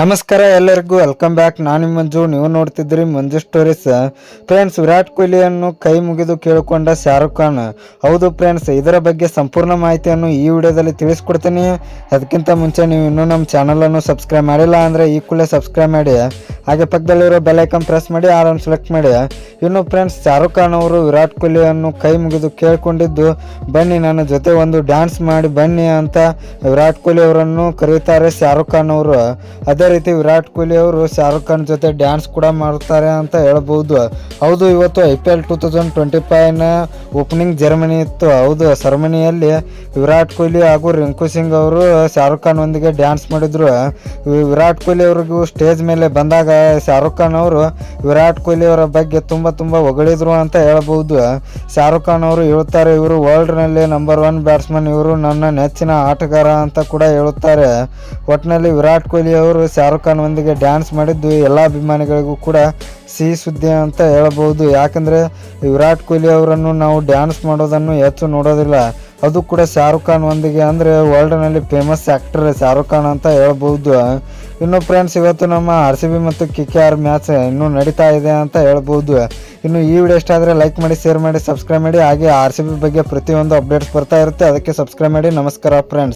ನಮಸ್ಕಾರ ಎಲ್ಲರಿಗೂ welcome back ನಾನು ನಿಮ್ಮ ಮಂಜು, ನೀವು ನೋಡ್ತಿದ್ರಿ ಮಂಜು ಸ್ಟೋರೀಸ್ ಫ್ರೆಂಡ್ಸ್ ವಿರಾಟ್ ಕೊಹ್ಲಿಯನ್ನು ಕೈ ಮುಗಿದು ಕೇಳಿಕೊಂಡ ಶಾರುಖ್ ಖಾನ್, ಹೌದು ಫ್ರೆಂಡ್ಸ್ ಇದರ ಬಗ್ಗೆ ಸಂಪೂರ್ಣ ಮಾಹಿತಿಯನ್ನು ಈ ವಿಡಿಯೋದಲ್ಲಿ ತಿಳಿಸ್ಕೊಡ್ತೀನಿ. ಅದಕ್ಕಿಂತ ಮುಂಚೆ ನೀವು ಇನ್ನೂ ನಮ್ಮ ಚಾನಲನ್ನು ಸಬ್ಸ್ಕ್ರೈಬ್ ಮಾಡಿಲ್ಲ ಅಂದರೆ ಈ ಕೂಡಲೇ ಸಬ್ಸ್ಕ್ರೈಬ್ ಮಾಡಿ. ಹಾಗೆ ಪಕ್ಕದಲ್ಲಿರೋ ಬೆಲ್ಲೈಕನ್ ಪ್ರೆಸ್ ಮಾಡಿ ಆರನ್ನು ಸೆಲೆಕ್ಟ್ ಮಾಡಿ. ಇನ್ನು ಫ್ರೆಂಡ್ಸ್ ಶಾರುಖ್ ಖಾನ್ ಅವರು ವಿರಾಟ್ ಕೊಹ್ಲಿಯನ್ನು ಕೈ ಮುಗಿದು ಕೇಳಿಕೊಂಡಿದ್ದು, ಬನ್ನಿ ನನ್ನ ಜೊತೆ ಒಂದು ಡ್ಯಾನ್ಸ್ ಮಾಡಿ ಬನ್ನಿ ಅಂತ ವಿರಾಟ್ ಕೊಹ್ಲಿ ಅವರನ್ನು ಕರೀತಾರೆ ಶಾರುಖ್ ಖಾನ್ ಅವರು. ಅದೇ ರೀತಿ ವಿರಾಟ್ ಕೊಹ್ಲಿ ಅವರು ಶಾರುಖ್ ಖಾನ್ ಜೊತೆ ಡ್ಯಾನ್ಸ್ ಕೂಡ ಮಾಡ್ತಾರೆ ಅಂತ ಹೇಳ್ಬೋದು. ಹೌದು, ಇವತ್ತು I P L two thousand twenty ಫೈವ್ನ opening ceremony ಇತ್ತು. ಹೌದು ಸೆರೆಮನಿಯಲ್ಲಿ ವಿರಾಟ್ ಕೊಹ್ಲಿ ಹಾಗೂ ರಿಂಕು ಸಿಂಗ್ ಅವರು ಶಾರುಖ್ ಖಾನ್ ಒಂದಿಗೆ ಡ್ಯಾನ್ಸ್ ಮಾಡಿದ್ರು. ವಿರಾಟ್ ಕೊಹ್ಲಿ ಅವ್ರಿಗೂ ಸ್ಟೇಜ್ ಮೇಲೆ ಬಂದಾಗ ಶಾರುಖ್ ಖಾನ್ ಅವರು ವಿರಾಟ್ ಕೊಹ್ಲಿ ಅವರ ಬಗ್ಗೆ ತುಂಬ ತುಂಬ ಹೊಗಳಿದ್ರು ಅಂತ ಹೇಳಬಹುದು ಶಾರುಖ್ ಖಾನ್ ಅವರು ಹೇಳುತ್ತಾರೆ ಇವರು ವರ್ಲ್ಡ್ನಲ್ಲಿ ನಂಬರ್ ಒನ್ ಬ್ಯಾಟ್ಸ್ಮನ್ ಇವರು ನನ್ನ ನೆಚ್ಚಿನ ಆಟಗಾರ ಅಂತ ಕೂಡ ಹೇಳುತ್ತಾರೆ. ಒಟ್ಟಿನಲ್ಲಿ ವಿರಾಟ್ ಕೊಹ್ಲಿ ಅವರು ಶಾರುಖ್ ಖಾನ್ ಒಂದಿಗೆ ಡ್ಯಾನ್ಸ್ ಮಾಡಿದ್ದು ಎಲ್ಲ ಅಭಿಮಾನಿಗಳಿಗೂ ಕೂಡ ಸಿಹಿ ಸುದ್ದಿ ಅಂತ ಹೇಳಬಹುದು ಯಾಕಂದರೆ ವಿರಾಟ್ ಕೊಹ್ಲಿ ಅವರನ್ನು ನಾವು ಡ್ಯಾನ್ಸ್ ಮಾಡೋದನ್ನು ಹೆಚ್ಚು ನೋಡೋದಿಲ್ಲ. ಅದು ಕೂಡ ಶಾರುಖ್ ಖಾನ್ ಒಂದಿಗೆ ಅಂದರೆ ವರ್ಲ್ಡ್ನಲ್ಲಿ ಫೇಮಸ್ ಆ್ಯಕ್ಟರ್ ಶಾರುಖ್ ಖಾನ್ ಅಂತ ಹೇಳ್ಬೋದು. ಇನ್ನು ಫ್ರೆಂಡ್ಸ್ ಇವತ್ತು ನಮ್ಮ ಆರ್ ಸಿ ಬಿ ಮತ್ತು ಕೆ ಕೆ ಆರ್ ಮ್ಯಾಚ್ ಇನ್ನೂ ನಡೀತಾ ಇದೆ ಅಂತ ಹೇಳ್ಬೋದು. ಇನ್ನು ಈ ವಿಡಿಯೋ ಇಷ್ಟ ಆದರೆ ಲೈಕ್ ಮಾಡಿ ಶೇರ್ ಮಾಡಿ ಸಬ್ಸ್ಕ್ರೈಬ್ ಮಾಡಿ. ಹಾಗೆ ಆರ್ ಸಿ ಬಿ ಬಗ್ಗೆ ಪ್ರತಿಯೊಂದು ಅಪ್ಡೇಟ್ಸ್ ಬರ್ತಾ ಇರುತ್ತೆ. ಅದಕ್ಕೆ ಸಬ್ಸ್ಕ್ರೈಬ್ ಮಾಡಿ. ನಮಸ್ಕಾರ ಫ್ರೆಂಡ್ಸ್